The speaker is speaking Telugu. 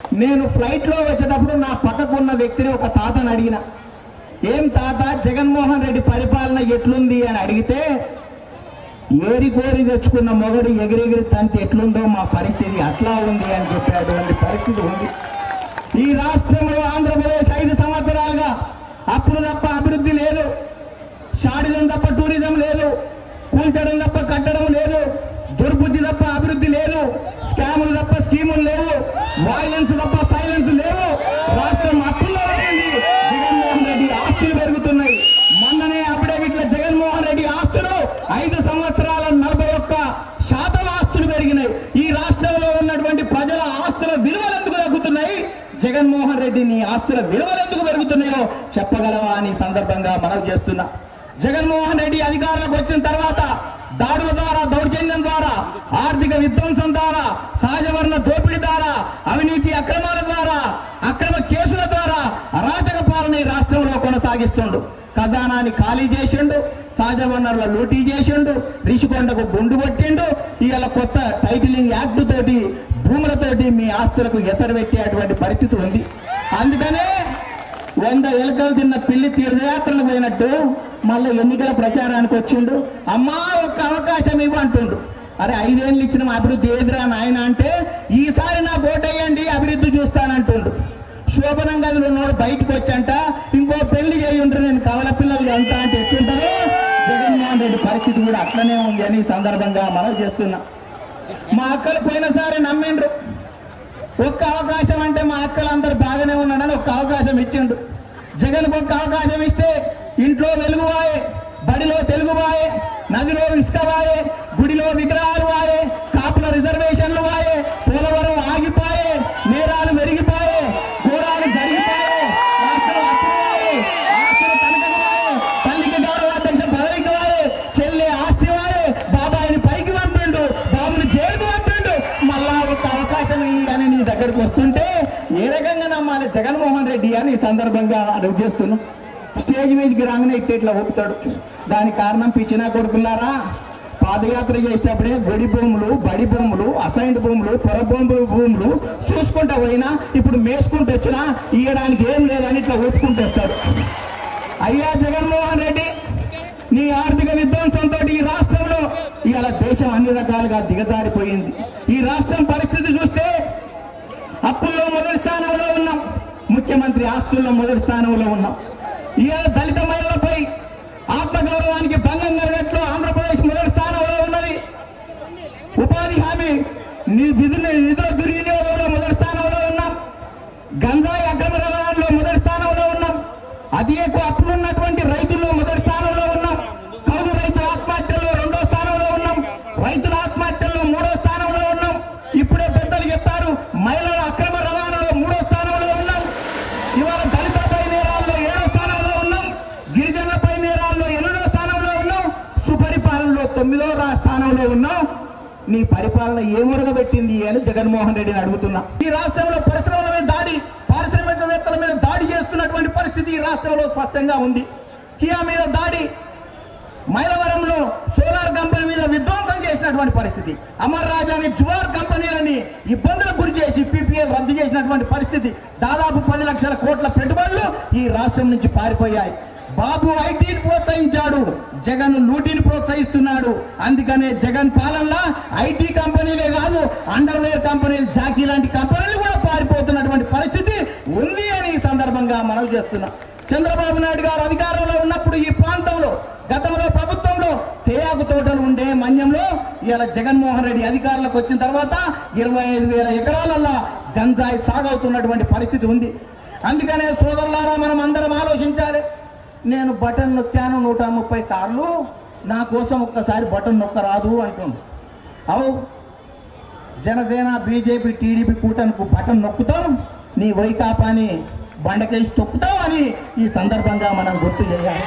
నేను ఫ్లైట్లో వచ్చేటప్పుడు నా పక్కకు ఉన్న వ్యక్తిని ఒక తాతను అడిగిన ఏం తాత జగన్మోహన్ రెడ్డి పరిపాలన ఎట్లుంది? అని అడిగితే ఏరి కోరి తెచ్చుకున్న మొగడు ఎగిరెగిరి తంతి ఎట్లుందో మా పరిస్థితి అట్లా ఉంది అని చెప్పేటువంటి పరిస్థితి ఉంది. ఈ రాష్ట్రంలో ఆంధ్రప్రదేశ్ ఐదు సంవత్సరాలుగా అప్పులు తప్ప అభివృద్ధి లేదు. షాడిదం తప్ప టూరిజం లేదు. కూల్చడం తప్ప కట్టడం లేదు. దుర్బుద్ధి తప్ప అభివృద్ధి లేదు. స్కాములు వాయిలెన్స్ తప్ప సైలెన్స్ లేవు. రాష్ట్రం అప్పుల్లో ఉంది జగన్మోహన్ రెడ్డి ఆస్తులు పెరుగుతున్నాయి. మొన్ననే అప్పుడేమిట్ల జగన్మోహన్ రెడ్డి ఆస్తులు ఐదు సంవత్సరాల నలభై ఒక్క శాతం ఆస్తులు పెరిగినాయి. ఈ రాష్ట్రంలో ఉన్నటువంటి ప్రజల ఆస్తుల విలువలు ఎందుకు తగ్గుతున్నాయి? జగన్మోహన్ రెడ్డి నీ ఆస్తుల విలువలు ఎందుకు పెరుగుతున్నాయో చెప్పగలవా అని సందర్భంగా మనవి చేస్తున్నా. జగన్మోహన్ రెడ్డి అధికారంలోకి వచ్చిన తర్వాత దాడుల ద్వారా దౌర్జన్యం ద్వారా ఆర్థిక విధ్వంసం ద్వారా సహజవర్ణ దోపిడీ ద్వారా అవినీతి అక్రమాల ద్వారా అక్రమ కేసుల ద్వారా అరాచక పాలన ఈ రాష్ట్రంలో కొనసాగిస్తుండు. ఖజానాని ఖాళీ చేసిండు సహజ వనరుల లూటీ చేసిండు రిషికొండకు గుండు కొట్టిండు. ఇవాళ కొత్త టైటిలింగ్ యాక్ట్ తోటి భూములతోటి మీ ఆస్తులకు ఎసరు పెట్టేటువంటి పరిస్థితి ఉంది. అందుకనే వంద ఎలుకలు తిన్న పిల్లి తీర్థయాత్రలు పోయినట్టు మళ్ళీ ఎన్నికల ప్రచారానికి వచ్చిండు. అమ్మా ఒక్క అవకాశం ఇవ్వంటుండు అరే ఐదేళ్ళు ఇచ్చిన అభివృద్ధి ఏదిరా నాయన అంటే ఈసారి నా ఓటేయండి అభివృద్ధి చూస్తానంటుండు. శోభనం గదిలో ఉన్నోడు బయటకు వచ్చంట ఇంకో పెళ్ళి చేయి ఉంటారు నేను కవల పిల్లలు ఎంత అంటే ఎట్లుంటుందో? జగన్మోహన్ రెడ్డి పరిస్థితి కూడా అట్లనే ఉంది అని ఈ సందర్భంగా మనం చేస్తున్నా. మా అక్కలు పోయినసారి నమ్మిండ్రు. ఒక్క అవకాశం అంటే మా అక్కలు అందరు బాగానే ఉన్నాడని ఒక్క అవకాశం ఇచ్చిండు. జగన్ ఒక్క అవకాశం ఇస్తే ఇంట్లో వెలుగు వాయే బడిలో తెలుగు వాయే నదిలో ఇసుక వాయే గుడిలో విగ్రహాలు వాయే కాపుల రిజర్వేషన్లు వాయే పోలవరం దగ్గరకు వస్తుంటే ఏ రకంగా నమ్మాలి? జగన్మోహన్ రెడ్డి అని ఈ సందర్భంగా అడుగు చేస్తున్నాం. స్టేజ్ మీదకి రాగానే ఇట్ట ఇట్లా ఒప్పుతాడు దానికి కారణం పిచ్చినా కొడుకున్నారా? పాదయాత్ర చేసేటప్పుడే గొడి భూములు బడి భూములు అసైన్డ్ భూములు పొర భూములు చూసుకుంటా పోయినా ఇప్పుడు మేసుకుంటూ వచ్చినా ఇయ్యడానికి ఏం లేదని ఇట్లా ఒప్పుకుంటూ వస్తాడు. అయ్యా జగన్మోహన్ రెడ్డి నీ ఆర్థిక విధ్వంసంతో ఈ రాష్ట్రంలో ఇవాళ దేశం అన్ని రకాలుగా దిగజారిపోయింది. ఈ రాష్ట్రం పరిస్థితి చూస్తే అప్పుల్లో మొదటి స్థానంలో ఉన్నాం ముఖ్యమంత్రి ఆస్తుల్లో మొదటి స్థానంలో ఉన్నాం. ఇవాళ దళిత మహిళలపై ఆత్మగౌరవానికి భంగం కలిగట్లు ఆంధ్రప్రదేశ్ మొదటి స్థానంలో ఉన్నది. ఉపాధి హామీ నిధుల నిధుల దుర్వినియోగంలో మొదటి స్థానంలో ఉన్నాం. గంజాయి అక్రమ రవాణాలో మొదటి స్థానంలో ఉన్నాం. అతి ఎక్కువ అప్పులున్నటువంటి రైతుల్లో మొదటి స్థానంలో ఉన్నాం కౌలు రైతుల ఆత్మహత్యల్లో రెండో స్థానంలో ఉన్నాం రైతుల ఆత్మహత్యల్లో మూడో స్థానంలో ఉన్నాం ఇప్పుడే పెద్దలు చెప్పారు మహిళల అక్రమ రవాణాలో మూడో స్థానంలో ఉన్నాం ఇవాళ దళితులపై నేరాల్లో ఏడో స్థానంలో ఉన్నాం గిరిజనులపై నేరాల్లో ఎనిమిదో స్థానంలో ఉన్నాం సుపరిపాలనలో తొమ్మిదో రా స్థానంలో నీ పరిపాలన ఏ పెట్టింది అని జగన్మోహన్ రెడ్డిని అడుగుతున్నా. ఈ రాష్ట్రంలో పరిశ్రమల మీద దాడి పారిశ్రామికవేత్తల మీద దాడి చేస్తున్నటువంటి పరిస్థితి ఈ రాష్ట్రంలో స్పష్టంగా ఉంది. కియా మీద దాడి మైలవరంలో సోలార్ కంపెనీ మీద విధ్వంసం చేసినటువంటి పరిస్థితి. అమర్ రాజాని జువార్ కంపెనీలని ఇబ్బందులకు గురి చేసి పీపీఎల్ రద్దు చేసినటువంటి పరిస్థితి దాదాపు పది లక్షల కోట్ల పెట్టుబడులు ఈ రాష్ట్రం నుంచి పారిపోయాయి. బాబు ఐటీని ప్రోత్సహించాడు జగన్ లూటీని ప్రోత్సహిస్తున్నాడు. అందుకనే జగన్ పాలనలో ఐటీ కంపెనీలే కాదు అండర్వేర్ కంపెనీలు జాకీ లాంటి కంపెనీలు కూడా పారిపోతున్నటువంటి పరిస్థితి ఉంది అని ఈ సందర్భంగా మనవి చేస్తున్నా. చంద్రబాబు నాయుడు గారు అధికారంలో ఉన్నప్పుడు ఈ ప్రాంతంలో గతంలో ప్రభుత్వంలో తేయాకు తోటలు ఉండే మన్యంలో ఇలా జగన్మోహన్ రెడ్డి అధికారులకు వచ్చిన తర్వాత ఇరవై ఐదు వేల ఎకరాలల్లో గంజాయి సాగవుతున్నటువంటి పరిస్థితి ఉంది. అందుకనే సోదరులారా మనం అందరం ఆలోచించాలి. నేను బటన్ నొక్కాను నూట ముప్పై సార్లు నా కోసం ఒక్కసారి బటన్ నొక్కరాదు అంటుండు అవు జనసేన బీజేపీ టీడీపీ కూటమికు బటన్ నొక్కుతాం నీ వైకాపాని బండకేసి తొక్కుతాం అని ఈ సందర్భంగా మనం గుర్తు చేయాలి.